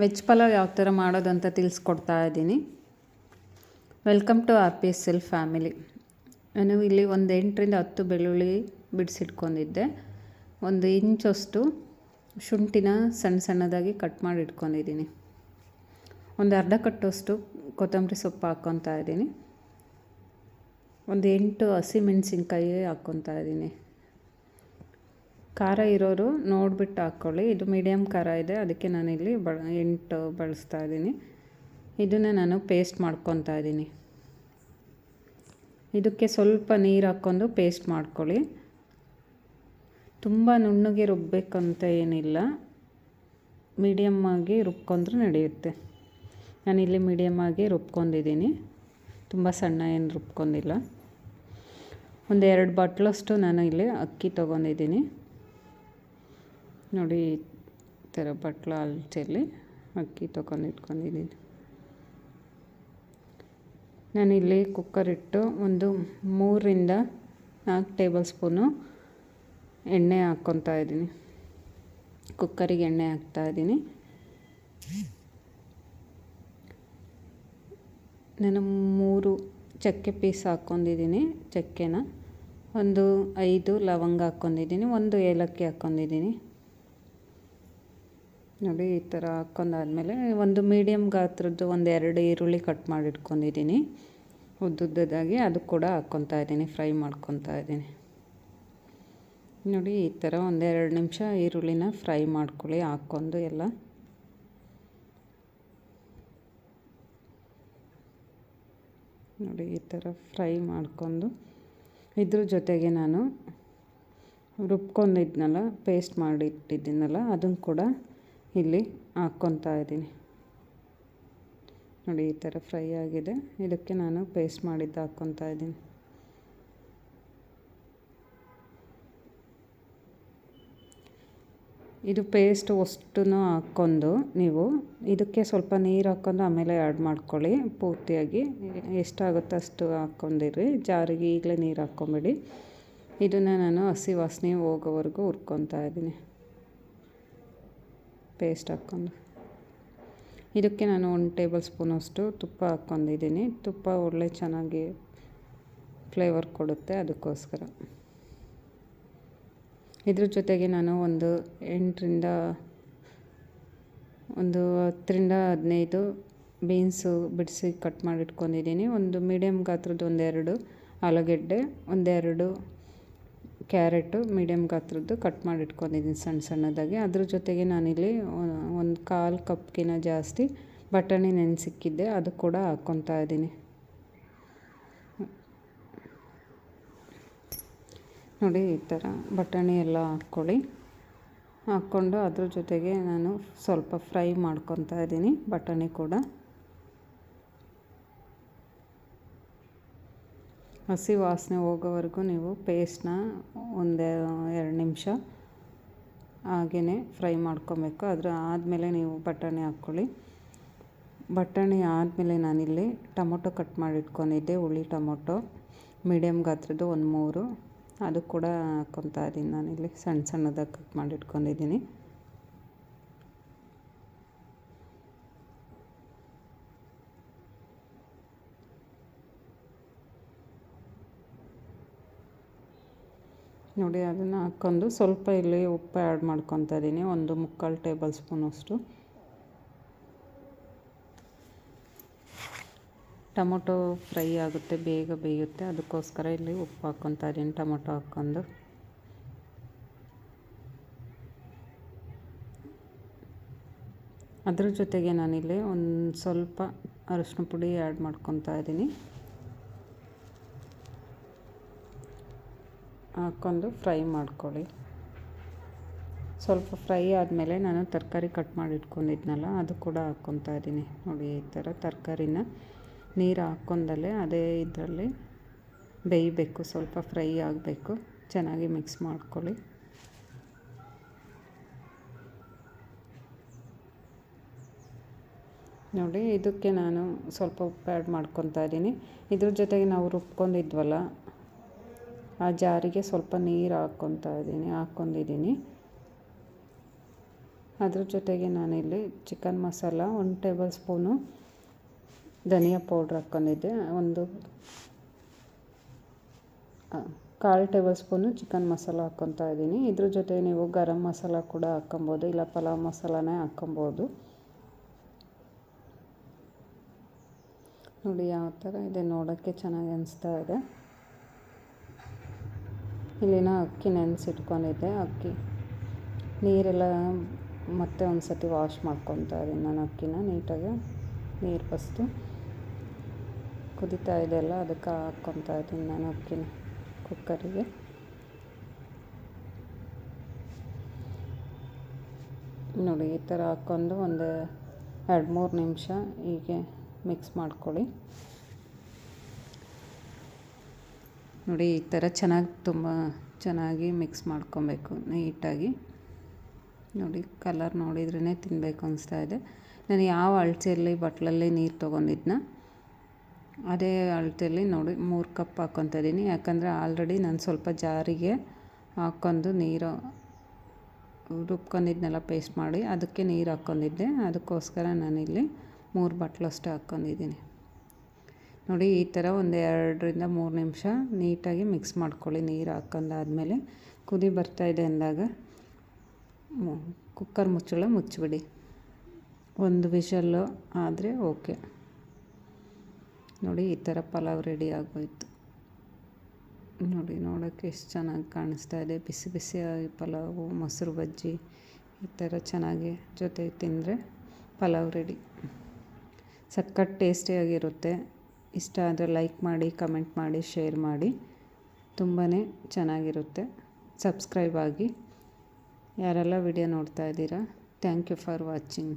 Veg pulao ಯಾವ ಥರ ಮಾಡೋದಂತ ತಿಳಿಸ್ಕೊಡ್ತಾ ಇದ್ದೀನಿ. Welcome to R P S L family ನಾನು ಇಲ್ಲಿ ಒಂದು ಎಂಟರಿಂದ ಹತ್ತು ಬೆಳ್ಳುಳ್ಳಿ ಬಿಡಿಸಿಟ್ಕೊಂಡಿದ್ದೆ ಒಂದು ಇಂಚಷ್ಟು ಶುಂಠಿನ ಸಣ್ಣ ಸಣ್ಣದಾಗಿ ಕಟ್ ಮಾಡಿ ಇಟ್ಕೊಂಡಿದ್ದೀನಿ. ಒಂದು ಅರ್ಧ ಕಟ್ಟೋಷ್ಟು ಕೊತ್ತಂಬರಿ ಸೊಪ್ಪು ಹಾಕ್ಕೊತಾ ಇದ್ದೀನಿ. ಒಂದು ಎಂಟು ಹಸಿಮೆಣಸಿನ್ಕಾಯಿ ಹಾಕ್ಕೊತಾ ಇದ್ದೀನಿ. ಖಾರ ಇರೋರು ನೋಡಿಬಿಟ್ಟು ಹಾಕ್ಕೊಳ್ಳಿ. ಇದು ಮೀಡಿಯಮ್ ಖಾರ ಇದೆ. ಅದಕ್ಕೆ ನಾನಿಲ್ಲಿ ಬ ಎಂಟು ಬಳಸ್ತಾ ಇದ್ದೀನಿ. ಇದನ್ನು ನಾನು ಪೇಸ್ಟ್ ಮಾಡ್ಕೊತಾ ಇದ್ದೀನಿ. ಇದಕ್ಕೆ ಸ್ವಲ್ಪ ನೀರು ಹಾಕ್ಕೊಂಡು ಪೇಸ್ಟ್ ಮಾಡ್ಕೊಳ್ಳಿ. ತುಂಬ ನುಣ್ಣಗೆ ರುಬ್ಬಬೇಕಂತ ಏನಿಲ್ಲ. ಮೀಡಿಯಮ್ ಆಗಿ ರುಬ್ಕೊಂಡ್ರೆ ನಡೆಯುತ್ತೆ. ನಾನಿಲ್ಲಿ ಮೀಡಿಯಮ್ ಆಗಿ ರುಬ್ಕೊಂಡಿದ್ದೀನಿ. ತುಂಬ ಸಣ್ಣ ಏನು ರುಬ್ಕೊಂಡಿಲ್ಲ. ಒಂದು ಎರಡು ಬಾಟ್ಲಷ್ಟು ನಾನು ಇಲ್ಲಿ ಅಕ್ಕಿ ತೊಗೊಂಡಿದ್ದೀನಿ. ನೋಡಿ, ಈ ಥರ ಬಟ್ಲ ಅಲ್ಚಲ್ಲಿ ಅಕ್ಕಿ ತೊಗೊಂಡು ಇಟ್ಕೊಂಡಿದ್ದೀನಿ ನಾನಿಲ್ಲಿ ಕುಕ್ಕರ್ ಇಟ್ಟು ಒಂದು ಮೂರರಿಂದ ನಾಲ್ಕು ಟೇಬಲ್ ಸ್ಪೂನು ಎಣ್ಣೆ ಹಾಕ್ಕೊತಾ ಇದ್ದೀನಿ ಕುಕ್ಕರಿಗೆ ಎಣ್ಣೆ ಹಾಕ್ತಾ ಇದ್ದೀನಿ ನಾನು ಮೂರು ಚಕ್ಕೆ ಪೀಸ್ ಹಾಕ್ಕೊಂಡಿದ್ದೀನಿ ಚಕ್ಕೆನ. ಒಂದು ಐದು ಲವಂಗ ಹಾಕ್ಕೊಂಡಿದ್ದೀನಿ ಒಂದು ಏಲಕ್ಕಿ ಹಾಕ್ಕೊಂಡಿದ್ದೀನಿ ನೋಡಿ, ಈ ಥರ ಹಾಕ್ಕೊಂಡಾದ್ಮೇಲೆ ಒಂದು ಮೀಡಿಯಮ್ ಗಾತ್ರದ್ದು ಒಂದು ಎರಡು ಈರುಳ್ಳಿ ಕಟ್ ಮಾಡಿ ಇಟ್ಕೊಂಡಿದ್ದೀನಿ ಉದ್ದುದ್ದದಾಗಿ ಅದು ಕೂಡ ಹಾಕ್ಕೊತಾ ಇದ್ದೀನಿ ಫ್ರೈ ಮಾಡ್ಕೊತಾ ಇದ್ದೀನಿ. ನೋಡಿ, ಈ ಥರ ಒಂದೆರಡು ನಿಮಿಷ ಈರುಳ್ಳಿನ ಫ್ರೈ ಮಾಡ್ಕೊಳ್ಳಿ, ಹಾಕ್ಕೊಂಡು ಎಲ್ಲ. ನೋಡಿ, ಈ ಥರ ಫ್ರೈ ಮಾಡ್ಕೊಂಡು, ಇದ್ರ ಜೊತೆಗೆ ನಾನು ರುಬ್ಕೊಂಡಿದ್ನಲ್ಲ ಪೇಸ್ಟ್ ಮಾಡಿಟ್ಟಿದ್ದೀನಲ್ಲ, ಅದನ್ನು ಕೂಡ ಇಲ್ಲಿ ಹಾಕ್ಕೊತಾ ಇದ್ದೀನಿ. ನೋಡಿ, ಈ ಥರ ಫ್ರೈ ಆಗಿದೆ. ಇದಕ್ಕೆ ನಾನು ಪೇಸ್ಟ್ ಮಾಡಿದ್ದು ಹಾಕ್ಕೊತಾ ಇದ್ದೀನಿ. ಇದು ಪೇಸ್ಟ್ ಅಷ್ಟು ಹಾಕ್ಕೊಂಡು ನೀವು ಇದಕ್ಕೆ ಸ್ವಲ್ಪ ನೀರು ಹಾಕ್ಕೊಂಡು ಆಮೇಲೆ ಆ್ಯಡ್ ಮಾಡ್ಕೊಳ್ಳಿ. ಪೂರ್ತಿಯಾಗಿ ಎಷ್ಟಾಗುತ್ತೋ ಅಷ್ಟು ಹಾಕ್ಕೊಂಡಿರಿ. ಜಾರಿಗೆ ಈಗಲೇ ನೀರು ಹಾಕ್ಕೊಂಬಿಡಿ. ಇದನ್ನು ನಾನು ಹಸಿ ವಾಸನೆ ಹೋಗೋವರೆಗೂ ಹುರ್ಕೊತಾ ಇದ್ದೀನಿ. ಪೇಸ್ಟ್ ಹಾಕ್ಕೊಂಡು. ಇದಕ್ಕೆ ನಾನು ಒಂದು ಟೇಬಲ್ ಸ್ಪೂನಷ್ಟು ತುಪ್ಪ ಹಾಕ್ಕೊಂಡಿದ್ದೀನಿ. ತುಪ್ಪ ಒಳ್ಳೆ ಚೆನ್ನಾಗಿ ಫ್ಲೇವರ್ ಕೊಡುತ್ತೆ ಅದಕ್ಕೋಸ್ಕರ. ಇದ್ರ ಜೊತೆಗೆ ನಾನು ಒಂದು ಎಂಟರಿಂದ ಒಂದು ಹತ್ತರಿಂದ ಹದಿನೈದು ಬೀನ್ಸು ಬಿಡಿಸಿ ಕಟ್ ಮಾಡಿಟ್ಕೊಂಡಿದ್ದೀನಿ. ಒಂದು ಮೀಡಿಯಮ್ ಗಾತ್ರದ್ದು ಒಂದೆರಡು, ಆಲೂಗೆಡ್ಡೆ ಒಂದೆರಡು ಕ್ಯಾರೆಟು ಮೀಡಿಯಮ್ ಗಾತ್ರದ್ದು ಕಟ್ ಮಾಡಿ ಇಟ್ಕೊಂಡಿದ್ದೀನಿ ಸಣ್ಣ ಸಣ್ಣದಾಗಿ. ಅದ್ರ ಜೊತೆಗೆ ನಾನಿಲ್ಲಿ ಒಂದು ಕಾಲು ಕಪ್ಗಿನ ಜಾಸ್ತಿ ಬಟಾಣಿ ನೆನೆಸಿಕ್ಕಿದ್ದೆ, ಅದು ಕೂಡ ಹಾಕ್ಕೊತಾ ಇದ್ದೀನಿ. ನೋಡಿ, ಈ ಥರ ಬಟಾಣಿ ಎಲ್ಲ ಹಾಕ್ಕೊಳ್ಳಿ. ಹಾಕ್ಕೊಂಡು ಅದ್ರ ಜೊತೆಗೆ ನಾನು ಸ್ವಲ್ಪ ಫ್ರೈ ಮಾಡ್ಕೊತಾ ಇದ್ದೀನಿ ಬಟಾಣಿ ಕೂಡ. ಹಸಿ ವಾಸನೆ ಹೋಗೋವರೆಗೂ ನೀವು ಪೇಸ್ಟ್ನ ಒಂದು, ಎರಡು ನಿಮಿಷ ಹಾಗೆಯೇ ಫ್ರೈ ಮಾಡ್ಕೊಬೇಕು. ಅದರ ಆದಮೇಲೆ ನೀವು ಬಟಾಣಿ ಹಾಕ್ಕೊಳ್ಳಿ. ಬಟಾಣಿ ಆದಮೇಲೆ ನಾನಿಲ್ಲಿ ಟೊಮೊಟೊ ಕಟ್ ಮಾಡಿ ಇಟ್ಕೊಂಡಿದ್ದೆ ಹುಳಿ ಟೊಮೊಟೊ. ಮೀಡಿಯಮ್ ಗಾತ್ರದ್ದು ಒಂದು ಮೂರು. ಅದು ಕೂಡ ಹಾಕ್ಕೊತಾ ಇದ್ದೀನಿ ನಾನಿಲ್ಲಿ. ಸಣ್ಣ ಸಣ್ಣದಾಗಿ ಕಟ್ ಮಾಡಿ ಇಟ್ಕೊಂಡಿದ್ದೀನಿ ನೋಡಿ, ಅದನ್ನು ಹಾಕ್ಕೊಂಡು ಸ್ವಲ್ಪ ಇಲ್ಲಿ ಉಪ್ಪು ಆ್ಯಡ್ ಮಾಡ್ಕೊತಾ ಇದ್ದೀನಿ ಒಂದು ಮುಕ್ಕಾಲು ಟೇಬಲ್ ಸ್ಪೂನ್ ಅಷ್ಟು. ಟೊಮೊಟೊ ಫ್ರೈ ಆಗುತ್ತೆ, ಬೇಗ ಬೇಯುತ್ತೆ. ಅದಕ್ಕೋಸ್ಕರ ಇಲ್ಲಿ ಉಪ್ಪು ಹಾಕ್ಕೊತಾ ಇದ್ದೀನಿ ಟೊಮೊಟೊ ಹಾಕ್ಕೊಂಡು. ಅದ್ರ ಜೊತೆಗೆ ನಾನಿಲ್ಲಿ ಒಂದು ಸ್ವಲ್ಪ ಅರಶಿನ ಪುಡಿ ಆ್ಯಡ್ ಮಾಡ್ಕೊತಾ ಇದ್ದೀನಿ ಹಾಕ್ಕೊಂಡು ಫ್ರೈ ಮಾಡ್ಕೊಳ್ಳಿ. ಸ್ವಲ್ಪ ಫ್ರೈ ಆದಮೇಲೆ ನಾನು ತರಕಾರಿ ಕಟ್ ಮಾಡಿ ಇಟ್ಕೊಂಡಿದ್ನಲ್ಲ, ಅದು ಕೂಡ ಹಾಕ್ಕೊತಾ ಇದ್ದೀನಿ. ನೋಡಿ, ಈ ಥರ ತರಕಾರಿನ ನೀರು ಹಾಕ್ಕೊಂಡಲ್ಲೇ ಅದೇ ಇದರಲ್ಲಿ ಬೇಯಬೇಕು, ಸ್ವಲ್ಪ ಫ್ರೈ ಆಗಬೇಕು. ಚೆನ್ನಾಗಿ ಮಿಕ್ಸ್ ಮಾಡ್ಕೊಳ್ಳಿ. ನೋಡಿ, ಇದಕ್ಕೆ ನಾನು ಸ್ವಲ್ಪ ಉಪ್ಪು ಆ್ಯಡ್ ಮಾಡ್ಕೊತಾ ಇದ್ದೀನಿ. ಇದ್ರ ಜೊತೆಗೆ ನಾವು ರುಬ್ಕೊಂಡಿದ್ವಲ್ಲ ಆ ಜಾರಿಗೆ ಸ್ವಲ್ಪ ನೀರು ಹಾಕ್ಕೊತಾ ಇದ್ದೀನಿ, ಹಾಕ್ಕೊಂಡಿದ್ದೀನಿ. ಅದ್ರ ಜೊತೆಗೆ ನಾನಿಲ್ಲಿ ಚಿಕನ್ ಮಸಾಲ ಒಂದು ಟೇಬಲ್ ಸ್ಪೂನು ಧನಿಯಾ ಪೌಡ್ರ್ ಹಾಕ್ಕೊಂಡಿದ್ದೆ. ಒಂದು ಕಾಲು ಟೇಬಲ್ ಸ್ಪೂನು ಚಿಕನ್ ಮಸಾಲ ಹಾಕ್ಕೊತಾ ಇದ್ದೀನಿ. ಇದ್ರ ಜೊತೆ ನೀವು ಗರಂ ಮಸಾಲ ಕೂಡ ಹಾಕ್ಕೊಬೋದು, ಇಲ್ಲ ಪಲಾವ್ ಮಸಾಲನೇ ಹಾಕ್ಕೊಬೋದು. ನೋಡಿ, ಯಾವ ಥರ ಇದೆ ನೋಡೋಕ್ಕೆ ಚೆನ್ನಾಗಿ ಅನಿಸ್ತಾ ಇದೆ. ಇಲ್ಲಿನ ಅಕ್ಕಿ ನೆನೆಸಿಟ್ಕೊಂಡಿದ್ದೆ. ಅಕ್ಕಿ ನೀರೆಲ್ಲ ಮತ್ತೆ ಒಂದು ಸತಿ ವಾಶ್ ಮಾಡ್ಕೊತಾ ಇದ್ದೀನಿ ನಾನು ಅಕ್ಕಿನ ನೀಟಾಗಿ. ನೀರು ಫಸ್ಟು ಕುದೀತಾ ಇದೆಯಲ್ಲ ಅದಕ್ಕೆ ಹಾಕ್ಕೊತಾ ಇದ್ದೀನಿ ನಾನು ಅಕ್ಕಿನ ಕುಕ್ಕರಿಗೆ. ನೋಡಿ, ಈ ಥರ ಹಾಕ್ಕೊಂಡು ಒಂದು ಎರಡು ಮೂರು ನಿಮಿಷ ಹೀಗೆ ಮಿಕ್ಸ್ ಮಾಡ್ಕೊಳ್ಳಿ. ನೋಡಿ, ಈ ಥರ ಚೆನ್ನಾಗಿ ತುಂಬ ಚೆನ್ನಾಗಿ ಮಿಕ್ಸ್ ಮಾಡ್ಕೊಬೇಕು ನೀಟಾಗಿ ನೋಡಿ ಕಲರ್ ನೋಡಿದ್ರೇ ತಿನ್ನಬೇಕು ಅನಿಸ್ತಾ ಇದೆ. ನಾನು ಯಾವ ಅಳತೆಯಲ್ಲಿ, ಬಟ್ಲಲ್ಲಿ ನೀರು ತೊಗೊಂಡಿದ್ನ, ಅದೇ ಅಳತೆಯಲ್ಲಿ ನೋಡಿ, ಮೂರು ಕಪ್ ಹಾಕ್ಕೊತ ಇದ್ದೀನಿ ಯಾಕಂದರೆ ಆಲ್ರೆಡಿ ನಾನು ಸ್ವಲ್ಪ ಜಾರಿಗೆ ಹಾಕ್ಕೊಂಡು ನೀರು ರುಬ್ಕೊಂಡಿದ್ನೆಲ್ಲ ಪೇಸ್ಟ್ ಮಾಡಿ, ಅದಕ್ಕೆ ನೀರು ಹಾಕ್ಕೊಂಡಿದ್ದೆ. ಅದಕ್ಕೋಸ್ಕರ ನಾನಿಲ್ಲಿ ಮೂರು ಬಟ್ಲಷ್ಟು ಹಾಕ್ಕೊಂಡಿದ್ದೀನಿ. ನೋಡಿ, ಈ ಥರ ಒಂದು ಎರಡರಿಂದ ಮೂರು ನಿಮಿಷ ನೀಟಾಗಿ ಮಿಕ್ಸ್ ಮಾಡ್ಕೊಳ್ಳಿ. ನೀರು ಹಾಕ್ಕೊಂಡಾದ್ಮೇಲೆ ಕುದಿ ಬರ್ತಾಯಿದೆ ಅಂದಾಗ ಕುಕ್ಕರ್ ಮುಚ್ಚಳ ಮುಚ್ಚಿಬಿಡಿ. ಒಂದು ವಿಷಲ್ಲು ಆದರೆ ಓಕೆ ನೋಡಿ, ಈ ಥರ ಪಲಾವ್ ರೆಡಿ ಆಗೋಯ್ತು. ನೋಡಿ ನೋಡೋಕ್ಕೆ ಎಷ್ಟು ಚೆನ್ನಾಗಿ ಕಾಣಿಸ್ತಾ ಇದೆ. ಬಿಸಿ ಬಿಸಿಯಾಗಿ ಪಲಾವು, ಮೊಸರು ಬಜ್ಜಿ, ಈ ಥರ ಚೆನ್ನಾಗಿ ಜೊತೆಗೆ ತಿಂದರೆ ಪಲಾವ್ ರೆಡಿ ಸಖತ್ ಟೇಸ್ಟಿಯಾಗಿರುತ್ತೆ ಇಷ್ಟ ಆದರೆ ಲೈಕ್ ಮಾಡಿ, ಕಮೆಂಟ್ ಮಾಡಿ, ಶೇರ್ ಮಾಡಿ. ತುಂಬಾ ಚೆನ್ನಾಗಿರುತ್ತೆ. ಸಬ್ಸ್ಕ್ರೈಬ್ ಆಗಿ. ಯಾರೆಲ್ಲ ವಿಡಿಯೋ ನೋಡ್ತಾ ಇದ್ದೀರಾ, ಥ್ಯಾಂಕ್ ಯು ಫಾರ್ ವಾಚಿಂಗ್.